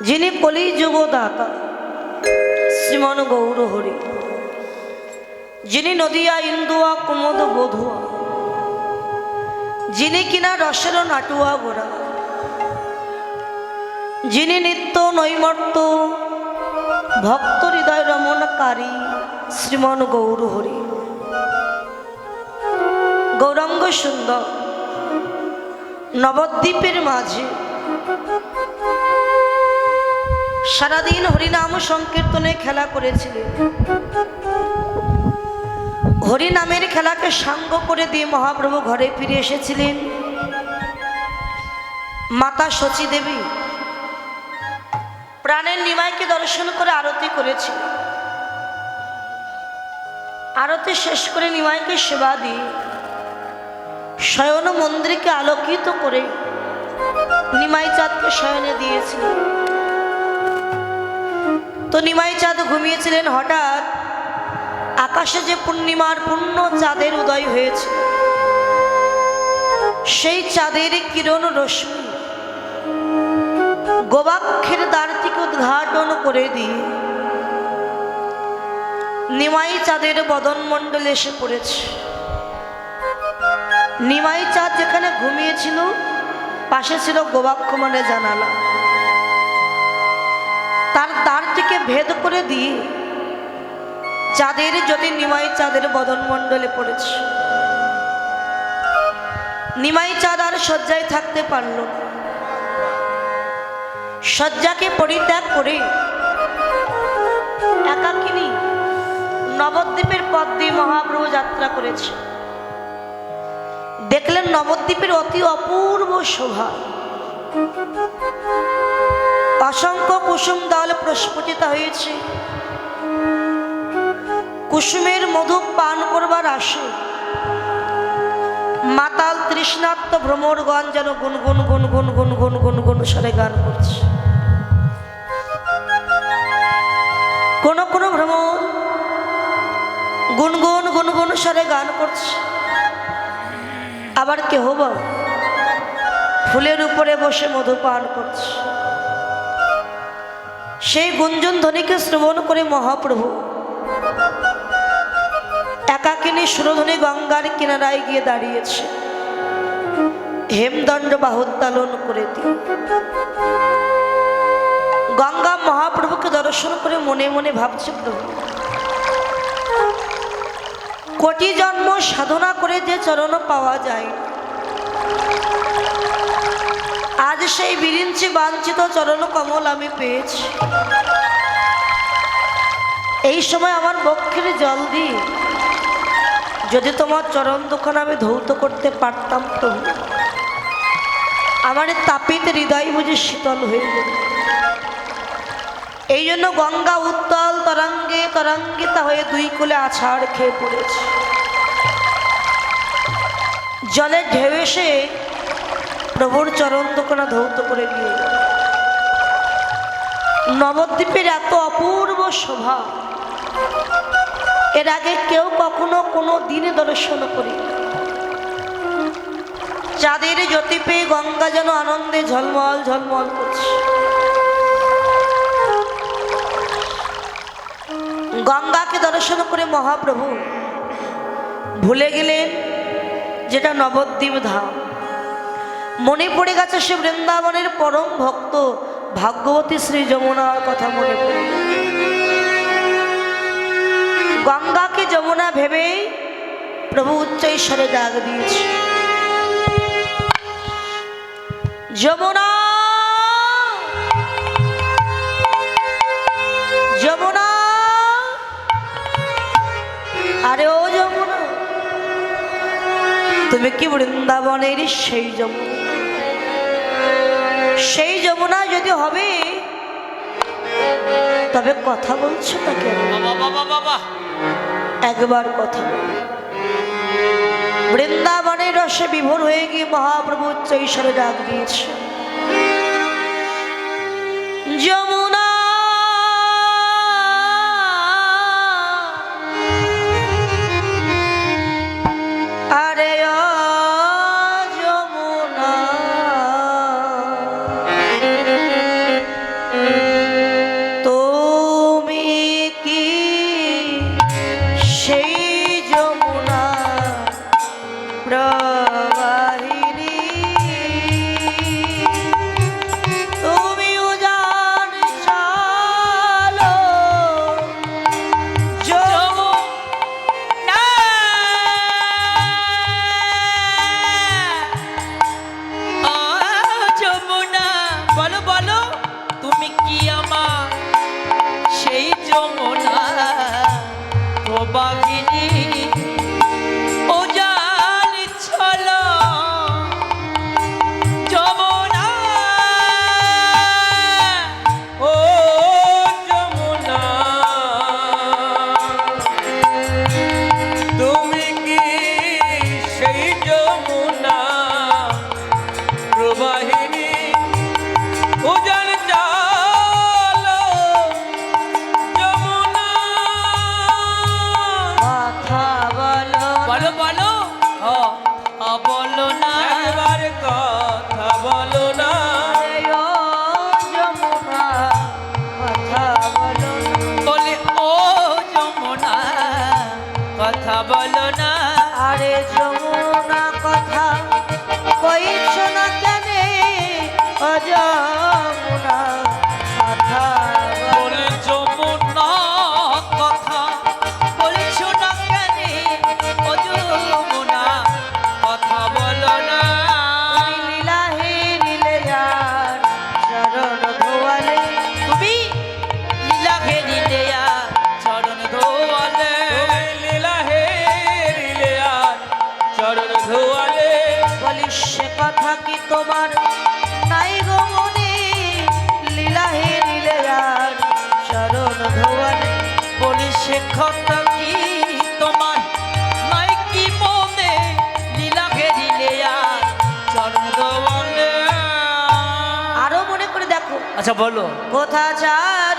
যিনি কলি যুগদাতা, শ্রীমন গৌর হরি। যিনি নদিয়া, ইন্দুয়া, কুমদ, বধুয়া। যিনি কিনা রসের নাটুয়া গোড়া। যিনি নিত্য নৈমর্ত, ভক্ত হৃদয় রমণকারী, শ্রীমন গৌর হরি। গৌরাঙ্গ সুন্দর, নবদ্বীপের মাঝে সারাদিন হরিনাম সংকীর্তনে খেলা করেছিলেন হরিনামের খেলাকে সাঙ্গ করে দিয়ে মহাপ্রভু ঘরে ফিরে এসেছিলেন। মাতা শচী দেবী প্রাণের নিমাইকে দর্শন করে আরতি করেছিল। আরতি শেষ করে নিমাইকে সেবা দিয়ে শয়ন মন্দিরকে আলোকিত করে নিমাই চাঁদকে শয়নে দিয়েছিলেন। তো নিমাই চাঁদ ঘুমিয়েছিলেন হঠাৎ। আকাশে যে পূর্ণিমার পূর্ণ চাঁদের উদয় হয়েছে, সেই চাঁদের কিরণ রশ্মি গোবাক্ষের দ্বারটিকে উদ্ঘাটন করে দিয়ে নিমাই চাঁদের বদন মণ্ডলে এসে পড়েছে। নিমাই চাঁদ যেখানে ঘুমিয়েছিল, পাশে ছিল গোবাক্ষ মানে জানালা। ভেদ করে দিয়ে চাঁদের যদি নিমাই চাঁদের বদন মণ্ডলে পড়েছে। নিমাই চাঁদ আর শয্যায় থাকতে পারল শয্যাকে পরিত্যাগ করে একাকিনী নবদ্বীপের পথ দিয়ে মহাপ্রভু যাত্রা করেছে। দেখলেন নবদ্বীপের অতি অপূর্ব শোভা। অসংখ্য কুসুম দল প্রস্ফুটিত হয়েছে। কুসুমের মধু পান করবার আসে। মাতাল তৃষ্ণাত্ম ভ্রমরগণ যেন গুনগুন গুনগুন গুনগুন গুনগুন স্বরে গান করছে। কোন কোন ভ্রমর গুনগুন গুনগুন স্বরে গান করছে। আবার কেহ বা ফুলের উপরে বসে মধু পান করছে। সেই গুঞ্জন ধ্বনিকে শ্রবণ করে মহাপ্রভু। একাকিনী সুরধ্বনি গঙ্গার কিনারায় গিয়ে দাঁড়িয়েছে। হেমদণ্ড বাহুত্তালন করে দিয়ে। গঙ্গা মহাপ্রভুকে দর্শন করে মনে মনে ভাবছে প্রভু। কোটি জন্ম সাধনা করে যে চরণ পাওয়া যায়। আজ সেই বিরিঞ্চি বাঞ্ছিত চরণ কমল আমি পেয়েছি। এই সময় আমার বক্ষের জল দিয়ে যদি তোমার চরণ দোকান আমি ধৌত করতে পারতাম তো আমার তাপিত হৃদয় বুঝে শীতল হয়ে যেত এই জন্য গঙ্গা উত্তল তরঙ্গে তরঙ্গিতা হয়ে দুই কোলে আছাড় খেয়ে পড়েছে। জলে ঢেউ এসে প্রভুর চরণ দোকানা ধৌত করে গেল। নবদ্বীপের এত অপূর্ব শোভা, এর আগে কেউ কখনো কোনো দিনে দর্শন করি চাঁদের জ্যোতি পেয়ে গঙ্গা যেন আনন্দে ঝলমল ঝলমল করছে। গঙ্গাকে দর্শন করে মহাপ্রভু ভুলে গেলেন যেটা নবদ্বীপ ধাম। মনে পড়ে গেছে সে বৃন্দাবনের পরম ভক্ত, ভাগ্যবতী শ্রী যমুনার কথা মনে পড়ে। গঙ্গাকে যমুনা ভেবেই প্রভু উচ্চ ঈশ্বরে ডাক দিয়েছে। যমুনা! যমুনা! আরে ও যমুনা, তুমি কি বৃন্দাবনের সেই যমুনা? সেই যমুনা যদি হবে তবে কথা বলছো তাকে একবার কথা বলো। বৃন্দাবনের রসে বিভোর হয়ে গিয়ে মহাপ্রভু চৈশরে ডাক দিয়েছে আচ্ছা বলো। কোথা চারু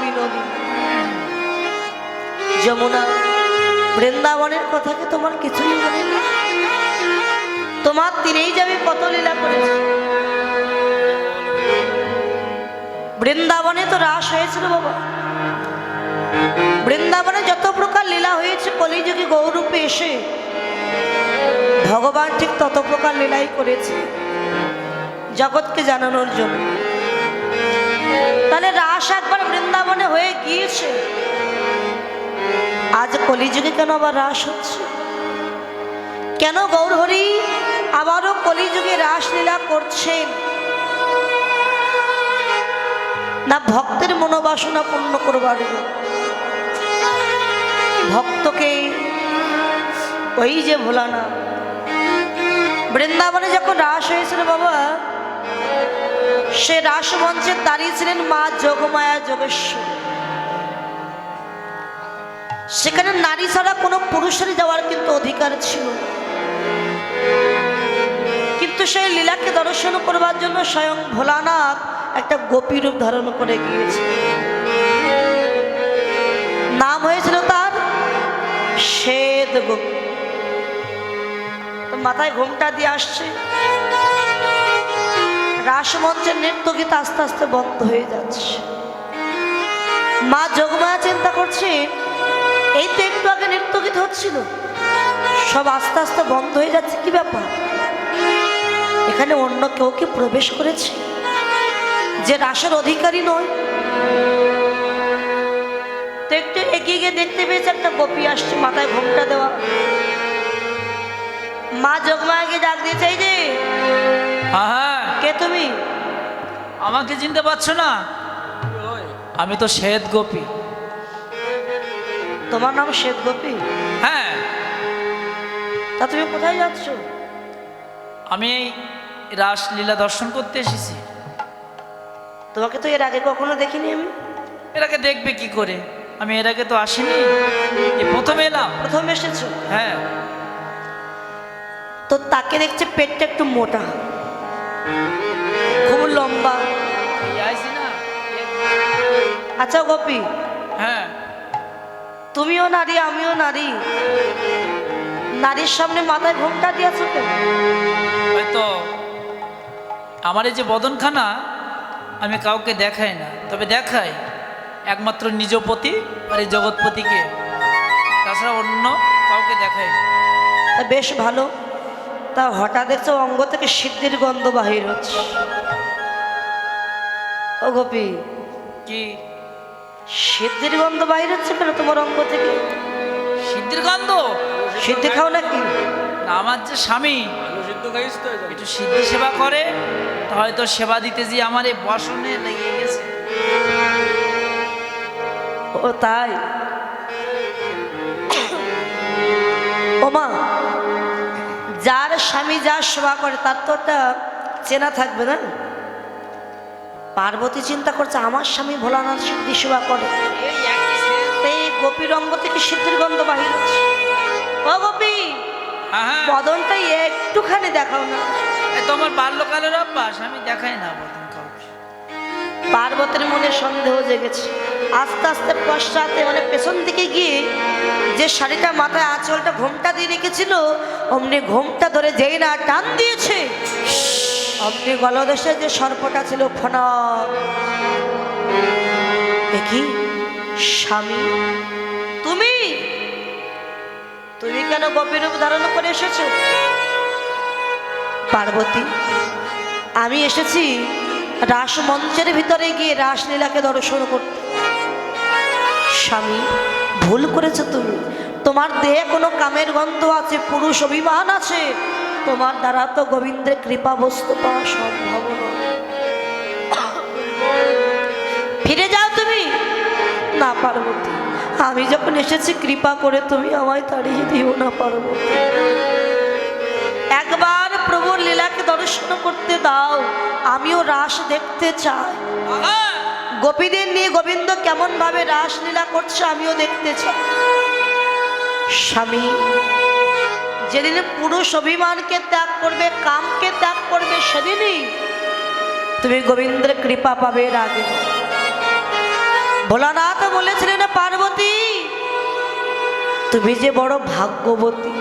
বিনোদী যমুনা, বৃন্দাবনের তোমার কিছুই মনে নেই। তোমার তীরেই কত লীলা বৃন্দাবনে তো রাস হয়েছিল বাবা। বৃন্দাবনে যত প্রকার লীলা হয়েছে, কলিযুগে গৌরূপে এসে ভগবান ঠিক তত প্রকার লীলাই করেছে, জগৎকে জানানোর জন্য। তাহলে রাস একবার বৃন্দাবনে হয়ে গিয়েছে। আজ কলিযুগে কেন আবার রাস হচ্ছে? কেন গৌরহরি আবারও কলিযুগে রাসলীলা করছেন? না ভক্তের মনোবাসনা পূর্ণ করবার। ভক্তকে ওই যে ভোলানা বৃন্দাবনে যখন রাস হয়েছিল বাবা সে রাসমঞ্চে দাঁড়িয়েছিলেন মা যোগমায়া যোগেশ্বর। সেখানে নারী ছাড়া কোনো পুরুষের যাওয়ার কিন্তু অধিকার ছিল কিন্তু সেই লীলাকে দর্শন করবার জন্য স্বয়ং ভোলানাথ একটা গোপী রূপ ধারণ করে গিয়েছে নাম হয়েছিল তার শ্বেত গোপী। মাথায় ঘুমটা দিয়ে আসছে। রাসমঞ্চের নৃত্য গীত আস্তে আস্তে বন্ধ হয়ে যাচ্ছে। মা যোগমায়া চিন্তা করছে, এই তো একটু আগে নৃত্য গীত হচ্ছিল। সব আস্তে আস্তে বন্ধ হয়ে যাচ্ছে, কি ব্যাপার? এখানে অন্য কেউ কি প্রবেশ করেছে? যে রাসের অধিকারী নয়? তো একটু এগিয়ে গিয়ে দেখতে পেয়েছে একটা গোপী আসছে মাথায় ঘোমটা দেওয়া। মা যোগমায়াকে ডাক দিয়েছে, এই যে। হ্যাঁ। কে তুমি? আমাকে চিনতে পারছ না? আমি তো শ্বেত গোপী। তোমার নাম শ্বেত গোপী? হ্যাঁ। তা তুমি কোথায় যাচ্ছ? আমি রাসলীলা দর্শন করতে এসেছি। তোমাকে তো এর আগে কখনো দেখিনি আমি। এর আগে দেখবে কি করে? আমি এর আগে তো আসিনি। প্রথম এলাম। প্রথম এসেছ? হ্যাঁ। তো তাকে দেখছে পেটটা একটু মোটা। খুব লম্বা। আচ্ছা গোপী হ্যাঁ। তুমিও নারী আমিও নারী। নারীর সামনে মাথায় ঘোমটা দিয়েছ কেন? হয়তো আমার এই যে বদনখানা আমি কাউকে দেখাই না। তবে দেখাই একমাত্র নিজপতি আর এই জগৎপতিকে। তাছাড়া অন্য কাউকে দেখাই না। বেশ ভালো। তা হঠাৎ দেখছ অঙ্গ থেকে সিদ্ধির গন্ধ বাহির হচ্ছে। ও গোপী কি? সিদ্ধির গন্ধ বাহির হচ্ছে কেন তোমার অঙ্গ থেকে? সিদ্ধির গন্ধ? সিদ্ধি খাও নাকি? আমার যে স্বামী একটু সিদ্ধি সেবা করে হয়তো সেবা দিতে যে আমার এই বসনে লেগে গেছে। ও তাই? ওমা স্বামী যা সেবা করে তার তো একটা চেনা থাকবে না? পার্বতী চিন্তা করছে আমার স্বামী ভোলানাথ সিদ্ধি সেবা করে। গোপীর অঙ্গ থেকে সিদ্ধির গন্ধ বাহির হচ্ছে। ও গোপী বদনটা একটুখানি দেখাও না। তোমার বাল্যকালের অভ্যাস আমি দেখাই না পার্বতীর মনে সন্দেহ জেগেছে। আস্তে আস্তে পশ্চাতে মানে পেছন দিকে গিয়ে যে শাড়িটা মাথায় আঁচলটা ঘোমটা দিয়ে রেখেছিল, অমনি ঘোমটা ধরে যেই না টান দিয়েছে, অমনি গলদেশে যে সর্পটা ছিল ফনক দেখি স্বামী, তুমি? তুমি কেন রূপ ধারণ করে এসেছ? পার্বতী, আমি এসেছি রাস মঞ্চের ভিতরে গিয়ে রাসলীলাকে দর্শন করতে। স্বামী, ভুল করেছ তুমি। তোমার দেহে কোনো কামের গন্ধ আছে, পুরুষ অভিমান আছে। তোমার দ্বারা তো গোবিন্দের কৃপা বস্তু পাওয়া সম্ভব ফিরে যাও তুমি। না, পার্বতী, আমি যখন এসেছি, কৃপা করে তুমি আমায় তাড়িয়ে দিও না, পার্বতী। একবার প্রভুর লীলাকে দর্শন করতে দাও, আমিও রাস দেখতে চাই। গোপীদের নিয়ে গোবিন্দ কেমন ভাবে রাসলীলা করছে আমিও দেখতে চাই স্বামী, যেদিন পুরুষ অভিমানকে ত্যাগ করবে, কামকে ত্যাগ করবে, সেদিনই তুমি গোবিন্দের কৃপা পাবে এর আগে। ভোলানাথ বলেছিলেন, পার্বতী, তুমি যে বড় ভাগ্যবতী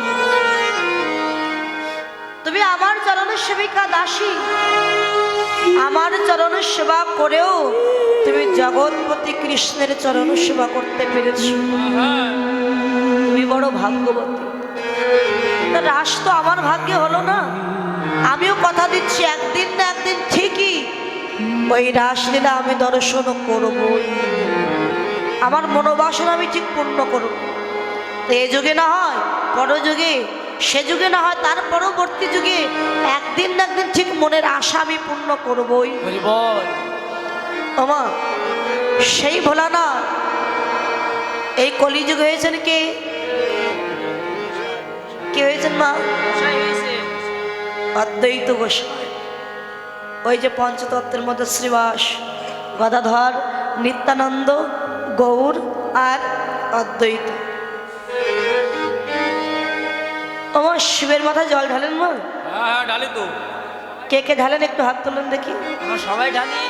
আমার চরণের সেবিকা দাসী। আমার চরণ সেবা করেও তুমি জগৎপতি কৃষ্ণের চরণ সেবা করতে পেরেছ। তুমি বড় ভাগ্যবতী। রাস তো আমার ভাগ্যে হলো না। আমিও কথা দিচ্ছি, একদিন না একদিন ঠিকই ওই রাসলীলা আমি দর্শন করবই। আমার মনোবাসনা আমি ঠিক পূর্ণ করব। তো এ যুগে না হয়, পরযুগে সে যুগে না হয় তার পরবর্তী যুগে একদিন না একদিন ঠিক মনের আশা আমি পূর্ণ করবই। ওমা সেই ভোলানা এই কলিযুগ হয়েছেন কে? কে হয়েছেন মা? অদ্বৈত গোস্বামী ওই যে পঞ্চতত্ত্বের মধ্যে শ্রীবাস গদাধর নিত্যানন্দ গৌর আর অদ্বৈত। আমার শিবের মাথায় জল ঢালেন মা? হ্যাঁ হ্যাঁ ডালি তো। কে কে ঢালেন একটু হাত তুলুন দেখি। আমরা সবাই ঢালি।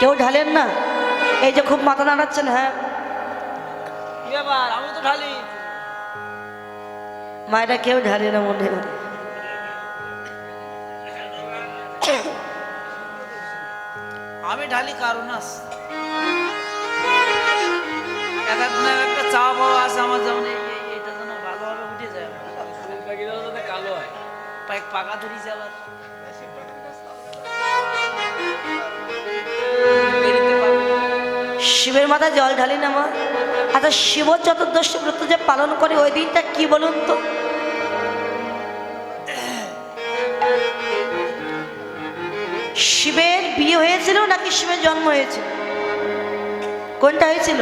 কেউ ঢালেন না? এই যে খুব মাথা নাড়াচ্ছেন হ্যাঁ। কি ব্যাপার? আমি তো ঢালি। মায়েরা কেউ ঢালে না মনে হয়। আমি ঢালি দিন এক একটা চা পাওয়া আছে আমার যেমন যাতে কালো হয়। পায়ে পাকা ধরিছে আবার। শিবের মাথায় জল ঢালি না মা। আচ্ছা শিব চতুর্দশী ব্রত যে পালন করে ওই দিনটা কি বলুন তো? শিবের বিয়ে হয়েছিল নাকি শিবের জন্ম হয়েছিল কোনটা হয়েছিল?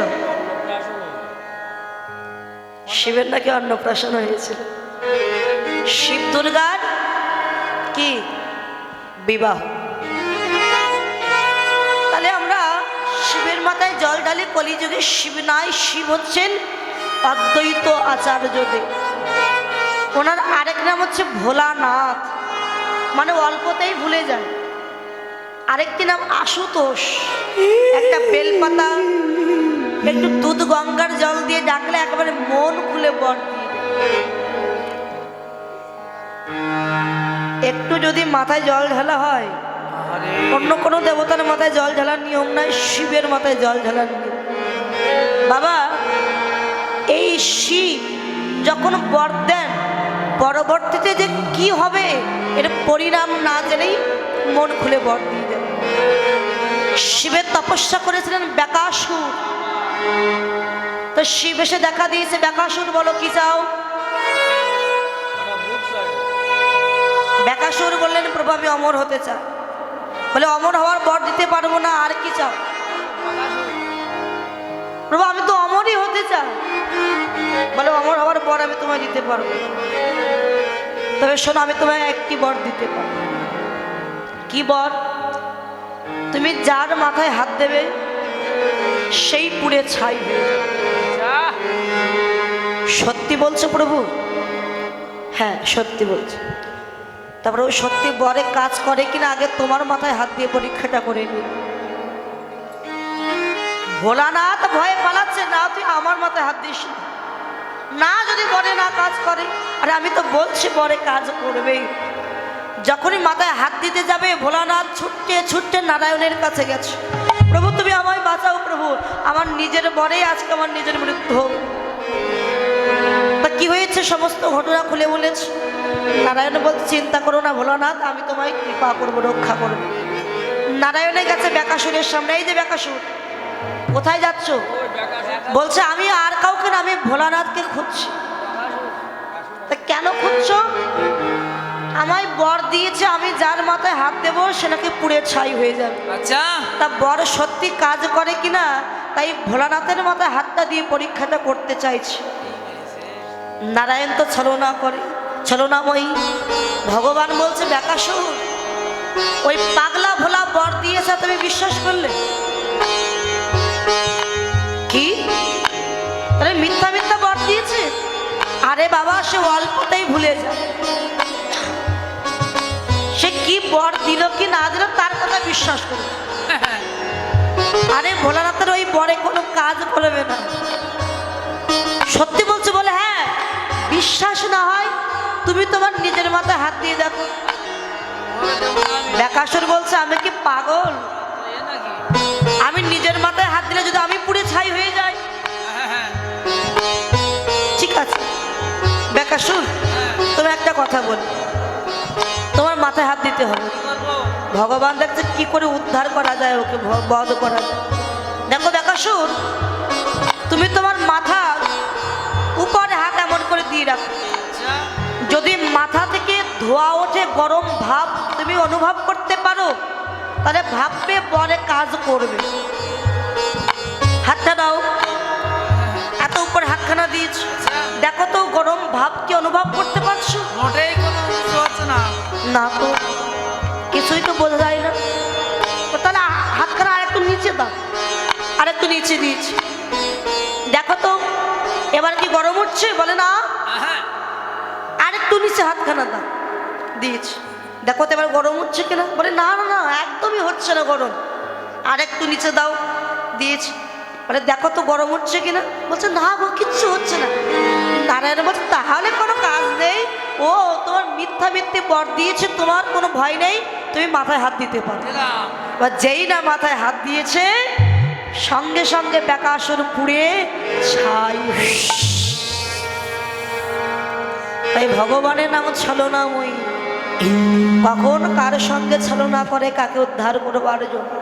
শিবের নাকি অন্নপ্রাশন হয়েছিল? দুর্গার কি? বিবাহ। তাহলে আমরা শিবের মাথায় জল ঢালি, কলিযুগে শিব নাই, শিব হচ্ছেন অদ্বৈত আচার্যদেব ওনার আরেক নাম হচ্ছে ভোলানাথ। মানে অল্পতেই ভুলে যায় আরেকটি নাম আশুতোষ। একটা বেলপাতা, একটু দুধ গঙ্গার জল দিয়ে ডাকলে একেবারে মন খুলে বর দিয়ে। একটু যদি মাথায় জল ঢালা হয় অন্য কোনো দেবতার মাথায় জল ঢালার নিয়ম নাই শিবের মাথায় জল ঢালার নিয়ম। বাবা এই শিব যখন বর দেন পরবর্তীতে যে কি হবে এর পরিণাম না জেনেই মন খুলে বর দিয়ে দেন। শিবের তপস্যা করেছিলেন ব্যাকাসুর। তো শিব এসে দেখা দিয়েছে ব্যাকাসুর বলো কি চাও? ব্যাকাসুর বললেন প্রভু আমি অমর হতে চাই বলে অমর হওয়ার বর দিতে পারব না আর কি চাও? প্রভু আমি তো অমরই হতে চাই। বলে অমর হওয়ার বর আমি তোমায় দিতে পারব তবে শোনো আমি তোমায় একটি বর দিতে পারব। কি বর? তুমি যার মাথায় হাত দেবে সেই পুড়ে ছাই সত্যি বলছো প্রভু? হ্যাঁ সত্যি বলছি। তারপরে ওই সত্যি বরে কাজ করে কিনা আগে তোমার মাথায় হাত দিয়ে পরীক্ষাটা করে নি। ভোলানাথ ভয়ে পালাচ্ছে, না, তুই আমার মাথায় হাত দিস না। যদি বরে না কাজ করে, আরে আমি তো বলছি বরে কাজ করবেই। যখনই মাথায় হাত দিতে যাবে, ভোলানাথ ছুটতে ছুটতে নারায়ণের কাছে গেছে। প্রভু, তুমি আমায় বাঁচাও প্রভু। আমার নিজের বরেই আজকে আমার নিজের মৃত্যু হোক। কি হয়েছে? সমস্ত ঘটনা খুলে বলেছে। নারায়ণ বলছে চিন্তা করো না ভোলানাথ আমি তোমায় কৃপা করব রক্ষা করব। নারায়ণের কাছে ব্যাকাসুরের সামনে এই যে ব্যাকাসুর কোথায় যাচ্ছ? বলছে আমি আর কাউকে না আমি ভোলানাথকে খুঁজছি। তা কেন খুঁজছো? আমায় বর দিয়েছে আমি যার মাথায় হাত দেবো সে নাকি পুড়ে ছাই হয়ে যাবে। আচ্ছা। তা বর সত্যি কাজ করে কিনা তাই ভোলানাথের মাথায় হাতটা দিয়ে পরীক্ষাটা করতে চাইছি। নারায়ণ তো ছলনা করে, ছলনাময়ী। ভগবান বলছে, ব্যাকাসুর, ওই পাগলা ভোলা বর দিয়েছে তুমি বিশ্বাস করলে। কি? তাহলে মিথ্যা মিথ্যা বর দিয়েছে? আরে বাবা, সে অল্পতেই ভুলে যায়। সে কি বর দিল কি না দিল, তার কথা বিশ্বাস করবে আরে ভোলানাথের ওই বরে কোনো কাজ করবে না। সত্যি বিশ্বাস না হয়, তুমি তোমার নিজের মাথায় হাত দিয়ে দেখো। ব্যাকাসুর বলছে, আমি কি পাগল? আমি নিজের মাথায় হাত দিলে যদি আমি পুড়ে ছাই হয়ে যাই। ঠিক আছে। হ্যাঁ তুমি একটা কথা বল। তোমার মাথায় হাত দিতে হবে। ভগবান দেখছে কি করে উদ্ধার করা যায় ওকে বধ করা যায়। দেখো দেখাসুর তুমি তোমার মাথা উপরে দিয়ে রাখো যদি মাথা থেকে ধোয়া ওঠে গরম ভাব তুমি অনুভব করতে পারো তাহলে ভাববে পরে কাজ করবে। হাতটা দাও। এত উপরে হাতখানা দিয়েছ। দেখো তো গরম ভাব কি অনুভব করতে পারছ? না। তো কিছুই তো বোঝা যায় না। তাহলে হাতখানা আরেকটু নিচে দাও। আর একটু নিচে দিয়েছি। দেখো তো এবার কি গরম উঠছে? বলে না। আর একটু নিচে হাতখানা দাও। দিয়েছি। দেখো তো এবার গরম উঠছে কিনা। বলে না না না একদমই হচ্ছে না গরম। আর একটু নিচে দাও। দিয়েছি। বলে দেখো তো গরম উঠছে কিনা। বলছে না গো কিচ্ছু হচ্ছে না। নারায়ণ বলছে তাহলে কোনো কাজ নেই। ও তোমার মিথ্যা মিথ্যে বর দিয়েছে তোমার কোনো ভয় নেই। তুমি মাথায় হাত দিতে পারো। বা যেই না মাথায় হাত দিয়েছে সঙ্গে সঙ্গে ব্যাকাসুর পুড়ে ছাই তাই ভগবানের নাম ছলনাময়ী কখন কার সঙ্গে ছলনা করে, কাকে উদ্ধার করবার জন্য?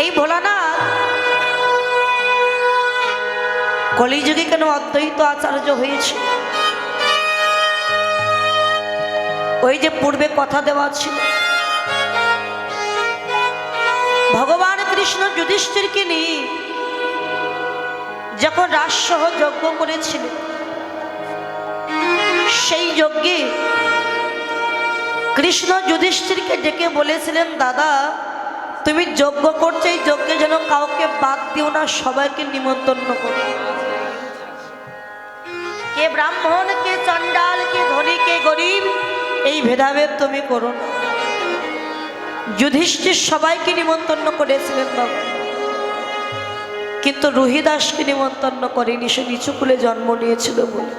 এই ভোলানাথ, কলিযুগে কেন অদ্বৈত আচার্য হয়েছে? ওই যে পূর্বে কথা দেওয়া ছিল। ভগবান কৃষ্ণ যুধিষ্ঠিরকে নিয়ে যখন রাজসহ যজ্ঞ করেছিলেন, সেই যজ্ঞে কৃষ্ণ যুধিষ্ঠিরকে ডেকে বলেছিলেন, দাদা, তুমি যজ্ঞ করছ, এই যজ্ঞে যেন কাউকে বাদ দিও না, সবাইকে নিমন্ত্রণ করো। কে ব্রাহ্মণ, কে চণ্ডাল, কে ধনী, কে গরিব, এই ভেদাভেদ তুমি করো না। যুধিষ্ঠির সবাইকে নিমন্ত্রণ করেছিলেন বাবা। কিন্তু রুহিদাসকে নিমন্ত্রণ করেনি সে নিচু কুলে জন্ম নিয়েছিল বলে।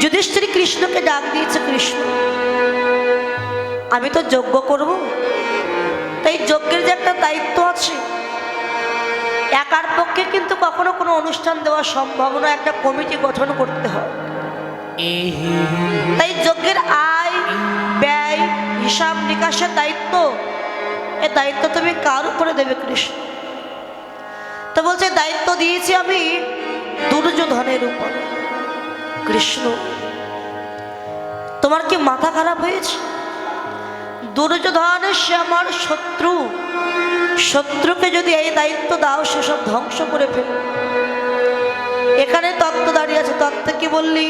যুধিষ্ঠির কৃষ্ণকে ডাক দিয়েছে কৃষ্ণ আমি তো যজ্ঞ করব। তাই যজ্ঞের যে একটা দায়িত্ব আছে একার পক্ষে কিন্তু কখনো কোনো অনুষ্ঠান দেওয়া সম্ভব নয়। একটা কমিটি গঠন করতে হয় তাই যজ্ঞের আয় হিসাব নিকাশের দায়িত্ব। এ দায়িত্ব তুমি কার উপরে দেবে কৃষ্ণ? তো বলছে, দায়িত্ব দিয়েছি আমি দুর্যোধনের উপর। কৃষ্ণ, তোমার কি মাথা খারাপ হয়েছে? দুর্যোধন, সে আমার শত্রু। শত্রুকে যদি এই দায়িত্ব দাও, সেসব ধ্বংস করে ফেল এখানে তত্ত্ব দাঁড়িয়ে আছে। তত্ত্ব কি বললি?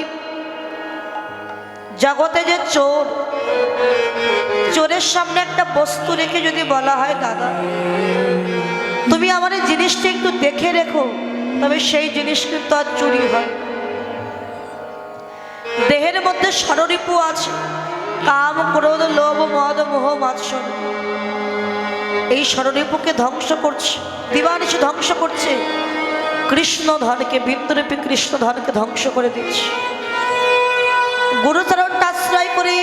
জগতে যে চোর, চোরের সামনে একটা বস্তু রেখে যদি বলা হয়, দাদা, তুমি আমার এই জিনিসটা একটু দেখে রেখো, তবে সেই জিনিস কিন্তু আর চুরি হয় দেহের মধ্যে ষড়রিপু আছে, কাম, ক্রোধ, লোভ, মদ, মোহ, মাৎসর। এই ষড়রিপুকে ধ্বংস করছে, দিবানিশি ধ্বংস করছে কৃষ্ণ ধনকে বিন্দুরূপী কৃষ্ণ ধনকে ধ্বংস করে দিচ্ছে। গুরুচরণটা আশ্রয় করে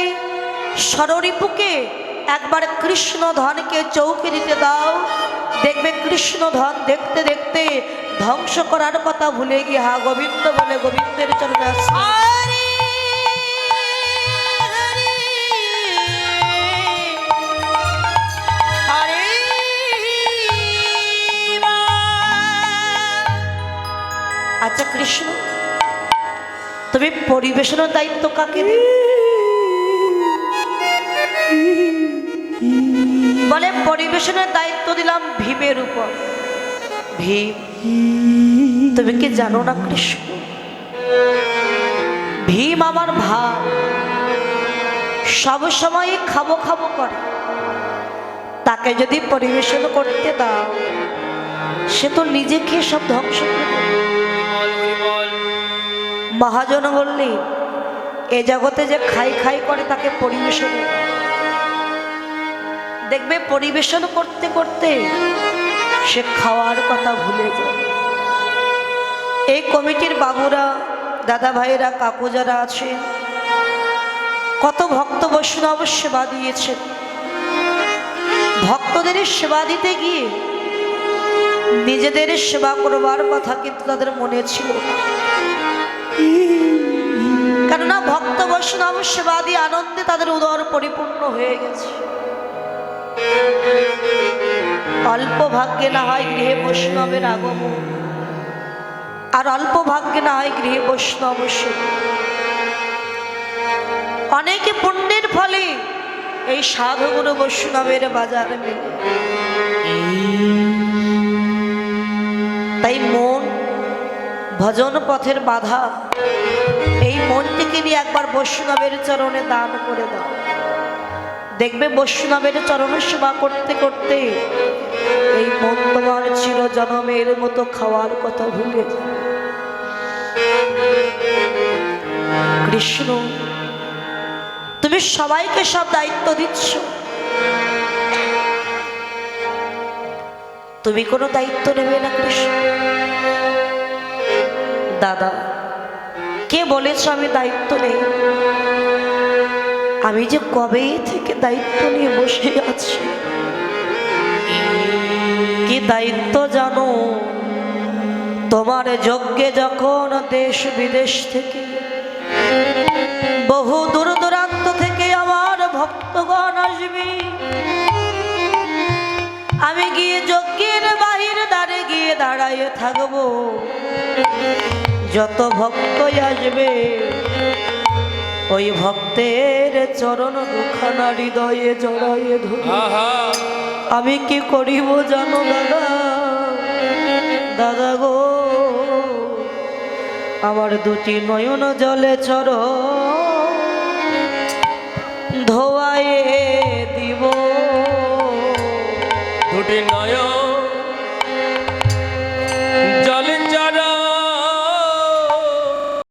ষড়রিপুকে একবার কৃষ্ণ ধনকে চৌকি দিতে দাও দেখবে কৃষ্ণ ধন দেখতে দেখতে ধ্বংস করার কথা ভুলে গিয়ে হা গোবিন্দ বলে গোবিন্দের চরণে আচ্ছা কৃষ্ণ তুমি পরিবেশনের দায়িত্ব কাকে বলে, পরিবেশনের দায়িত্ব দিলাম ভীমের উপর। ভীম, তুমি কি জানো না কৃষ্ণ? ভীম আমার ভাব সব সময় খাব খাব করে। তাকে যদি পরিবেশন করতে দাও, সে তো নিজে খেয়ে সব ধ্বংস করে মহাজন বললি, এ জগতে যে খাই খাই করে তাকে পরিবেশন দেখবে পরিবেশন করতে করতে সে খাওয়ার কথা ভুলে যায়। এই কমিটির বাবুরা, দাদা ভাইরা কাকু যারা আছে, কত ভক্ত বৈষ্ণব সেবা দিয়েছেন ভক্তদের সেবা দিতে গিয়ে নিজেদের সেবা করবার কথা কিন্তু তাদের মনে ছিল না। কেননা ভক্ত বৈষ্ণব সেবাদি আনন্দে তাদের উদর পরিপূর্ণ হয়ে গেছে। অল্প ভাগ্যে না হয় গৃহে বৈষ্ণবের আগমন। আর অল্প ভাগ্যে না হয় গৃহে বৈষ্ণব। অনেকে পুণ্যের ফলে এই সাধুগুরু বৈষ্ণবের বাজার মেলে। ভজন পথের বাধা। এই মনটিকে নিয়ে একবার বৈষ্ণবের চরণে দান করে দাও। দেখবে বৈষ্ণবের চরণে সেবা করতে করতে এই মন তোমার চির জনমের মতো খাওয়ার কথা ভুলে কৃষ্ণ, তুমি সবাইকে সব দায়িত্ব দিচ্ছ। তুমি কোনো দায়িত্ব নেবে না কৃষ্ণ। দাদা, কে বলেছ আমি দায়িত্ব নেই? আমি যে কবে থেকে দায়িত্ব নিয়ে বসে আছি? কি দায়িত্ব জানো? তোমার যজ্ঞে যখন দেশ বিদেশ থেকে, বহু দূর দূরান্ত থেকে আমার ভক্তগণ আসবে, আমি গিয়ে যজ্ঞের বাহির দ্বারে গিয়ে দাঁড়াইয়ে থাকব। যত ভক্তই আসবে ওই ভক্তের চরণ দুখানা হৃদয়ে জড়াইয়ে ধরে আমি কি করিব জানো দাদা? দাদা গো আমার দুটি নয়ন জলে চর